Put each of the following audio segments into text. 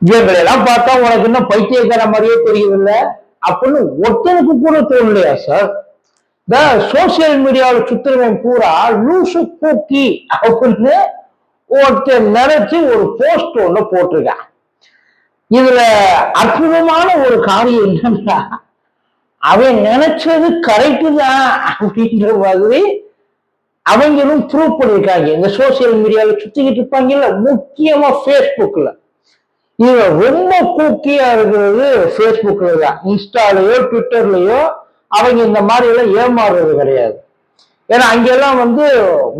இவங்களை பார்த்தா உனக்கு இன்னும் பைத்தியக்கார மாதிரியே தெரியவில்லை அப்படின்னு ஒருத்தனுக்கு கூட தோணலையா சார் இந்த சோசியல் மீடியாவில் சுத்திரவன் பூரா லூசு கூக்கி அப்படின்னு ஒருத்தர் நினைச்சு ஒரு போஸ்ட் ஒன்று போட்டிருக்கான். இதுல அற்புதமான ஒரு காரியம் என்னன்னா அவன் நினைச்சது கரெக்டு தான் அப்படின்ற மாதிரி அவங்களும் ப்ரூவ் பண்ணியிருக்காங்க. இந்த சோசியல் மீடியாவில் சுத்திக்கிட்டு இருப்பாங்கல்ல முக்கியமா ஃபேஸ்புக்கில் இது ரொம்ப கூக்கியா இருக்கிறது ஃபேஸ்புக்ல தான். இன்ஸ்டாலேயோ ட்விட்டர்லயோ அவங்க இந்த மாதிரி எல்லாம் ஏமாறுறது கிடையாது. ஏன்னா அங்கெல்லாம் வந்து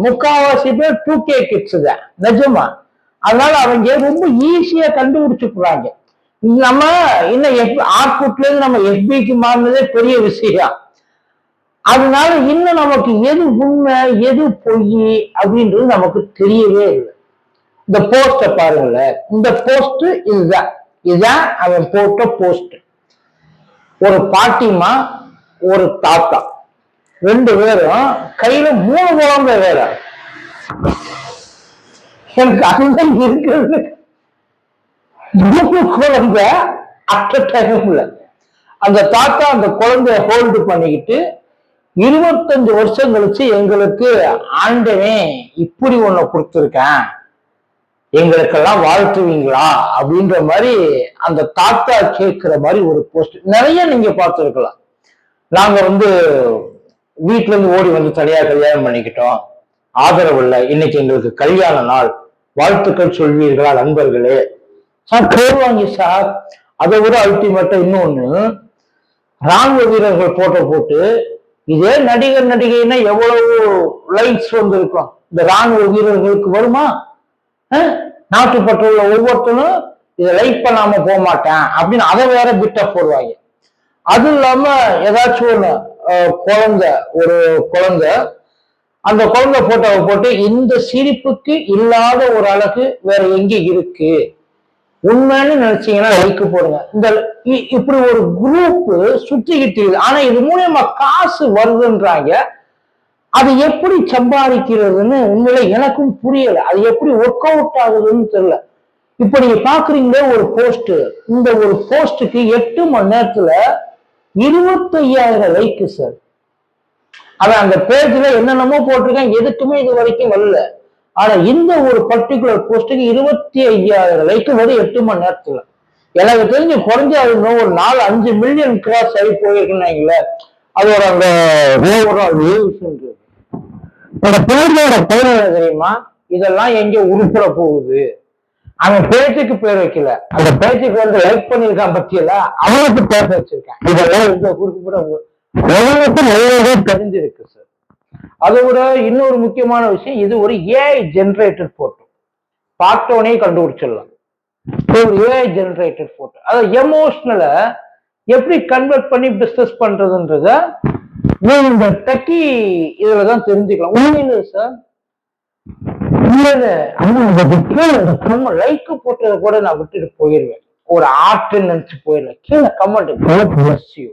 முக்காவாசி பேர் டூ கே கிட்ஸ் தான் நிஜமா? அதனால அவங்க ரொம்ப ஈஸியா கண்டுபிடிச்சுக்கிறாங்க நம்ம இன்னும் எஃப் ஆட்புட்ல இருந்து நம்ம எஃபிக்கு மாறினதே பெரிய விஷயம். அதனால இன்னும் நமக்கு எது உண்மை எது பொய் அப்படின்றது நமக்கு தெரியவே இல்லை. இந்த போஸ்ட பாருங்களேன் இந்த போஸ்ட் இதுதான் இதுதான் அவன் போட்ட போஸ்ட் ஒரு பாட்டிமா ஒரு தாத்தா. ரெண்டு பேரும் கையில மூணு குழந்தை வேற. எனக்கு அண்ணன் இருக்கிறது. மூணு குழந்தை அட்ட டைம்ல அந்த தாத்தா அந்த குழந்தைய ஹோல்டு பண்ணிக்கிட்டு இருபத்தஞ்சு வருஷம் கழிச்சு எங்களுக்கு ஆண்டவன் இப்படி ஒண்ணு கொடுத்துருக்கேன். எங்களுக்கெல்லாம் வாழ்த்துவீங்களா? அப்படின்ற மாதிரி அந்த தாத்தா கேட்கிற மாதிரி ஒரு போஸ்ட் நிறைய நீங்க பார்த்துருக்கலாம். நாங்க வந்து வீட்டுல இருந்து ஓடி வந்து தனியா கல்யாணம் பண்ணிக்கிட்டோம். ஆதரவு இல்லை. இன்னைக்கு எங்களுக்கு கல்யாண நாள். வாழ்த்துக்கள் சொல்வீர்களா நண்பர்களே? சார் கேள்வாங்க சார். அதை விட அல்டிமேட்டா இன்னொன்னு ராணுவ வீரர்கள் போட்டோ போட்டு இதே நடிகர் நடிகைன்னா எவ்வளவு லைக்ஸ் வந்திருக்கும்? இந்த ராணுவ வீரர்களுக்கு வருமா? அஹ்? நாட்டுப்பற்றுள்ள ஒவ்வொருத்தரும் இதை லைக் பண்ணாம போக மாட்டேன் அப்படின்னு அதை வேற பிட்டப் போடுவாங்க. அது இல்லாம ஏதாச்சும் ஒண்ணு குழந்த குழந்தை ஒரு குழந்தை அந்த குழந்தை போட்டோவை போட்டு இந்த சிரிப்புக்கு இல்லாத ஒரு அழகு வேற எங்க இருக்கு? உண்மைன்னு நினைச்சீங்கன்னா லைக் போடுங்க. இந்த இ- இப்படி ஒரு குரூப் சுத்திக்கிட்டு ஆனா இது மூலியமா காசு வருதுன்றாங்க. அது எப்படி சம்பாதிக்கிறதுன்னு உண்மையில எனக்கும் புரியல. அது எப்படி ஒர்க் அவுட் ஆகுதுன்னு தெரியல. இப்ப நீங்க பாக்குறீங்களே ஒரு போஸ்ட் இந்த ஒரு போஸ்டுக்கு எட்டு மணி நேரத்துல இருபத்தையாயிரம் லைக்கு சார் அவன் அந்த பேஜ்ல என்னென்னமோ போட்டிருக்கேன். எதுக்குமே இது வரைக்கும் வரல. ஆனா இந்த ஒரு பர்டிகுலர் போஸ்ட்டுக்கு இருபத்தி ஐயாயிரம் லைக்கு வரும் எட்டு மணி நேரத்துல. எனக்கு தெரிஞ்சு குறைஞ்ச இன்னும் ஒரு நாலு அஞ்சு மில்லியன் கிராஸ் ஆகி போயிருக்குன்னாங்களே அதோட அந்த ஓவரால் வியூஸ்ன்றது பேரோட பேர் தெரியுமா? இதெல்லாம் எங்க உருப்புற போகுது. அவன் பேச்சுக்கு பேர் வைக்கல. அந்த பேச்சுக்கு வந்து லைக் பண்ணிருக்கான் பத்தியில அவனுக்கு பேர் வச்சிருக்கான். இதெல்லாம் இந்த உலகத்து நிறையவே தெரிஞ்சிருக்கு சார் அதோட இன்னொரு முக்கியமான விஷயம். இது ஒரு ஏஐ ஜென்ரேட்டட் போட்டோ பார்த்தோனே கண்டுபிடிச்சிடலாம். ஒரு ஏஐ ஜென்ரேட்டட் போட்டோ அதை எமோஷனலை எப்படி கன்வெர்ட் பண்ணி பிசினஸ் பண்றதுன்றத நீங்க இந்த டக்கி இதுல தான் தெரிஞ்சுக்கலாம். உண்மையில சார் நம்ம லைக் போட்டதை கூட நான் விட்டுட்டு போயிருவேன். ஒரு ஆர்ட் நினைச்சு போயிருவேன். கீழே கமெண்ட் bless you.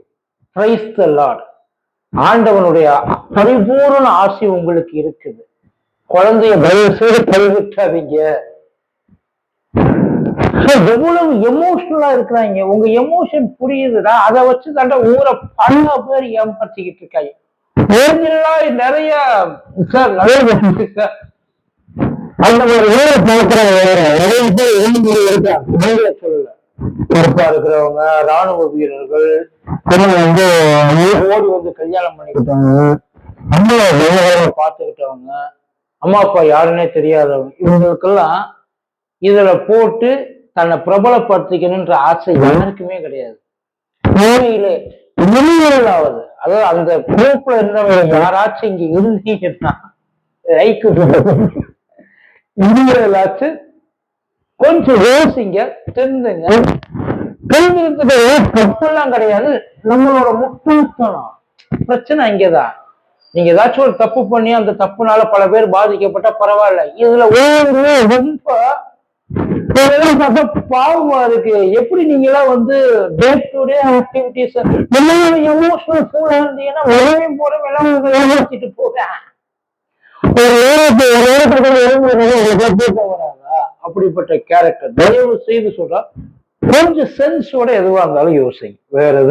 ஆண்டவனுடைய பரிபூரண ஆசி உங்களுக்கு இருக்குது. குழந்தைய தயவு செய்து கைவிட்டாதீங்க எவ்வளவு எமோஷனலா இருக்கிறாங்க? உங்க எமோஷன் புரியுதுடா? அதை வச்சு தாண்டா ஊரை பல பேர் ஏமாத்திக்கிட்டு இருக்காங்க. நிறைய சார் அந்த ஒரு ஊரை பார்க்கிறவங்க வேற. நிறைய பேர் எழுந்து இருக்காங்க நேர்ல சொல்லல. பொறுப்பா இருக்கிறவங்க ராணுவ வீரர்கள் வந்து ஓடி வந்து கல்யாணம் பண்ணிக்கிட்டவங்க அம்மா பார்த்துக்கிட்டவங்க அம்மா அப்பா யாருன்னே தெரியாதவங்க இவங்களுக்கெல்லாம் இதுல போட்டு தன்னை பிரபலப்படுத்திக்கணுன்ற ஆசை யாருக்குமே கிடையாது. உண்மையிலே உண்மையிலாவது அதாவது அந்த குரூப்ல இருந்தவங்க யாராச்சும் இங்க இருந்தீங்கன்னா லைக் இருந்ததாச்சும் கொஞ்சம் யோசிங்க தெரிஞ்சுங்க. தெரிஞ்சுக்கிறதுக்கு தப்புலாம் கிடையாது. நம்மளோட முட்டாள்தனம் பிரச்சனை இங்கதான். நீங்க ஏதாச்சும் ஒரு தப்பு பண்ணி அந்த தப்புனால பல பேர் பாதிக்கப்பட்டா பரவாயில்ல. இதுல ஒவ்வொரு ரொம்ப பாவமா இருக்கு. எப்படி நீங்க எல்லாம் வந்து டே டு டே ஆக்டிவிட்டிஸ் எல்லாரும் எமோஷனல் ஃபுல்லா இருந்தீங்கன்னா உடனே போற எல்லாம் ஏமாத்திட்டு போறேன் ஒரு நேரத்தை ஒரு நேரத்துக்கு எழுந்து வராதா? அப்படிப்பட்ட கேரக்டர் தயவு செய்து சொல்றா. கொஞ்சம் சென்ஸோட எதுவா இருந்தாலும் யோசிங்க. வேற எதுவும்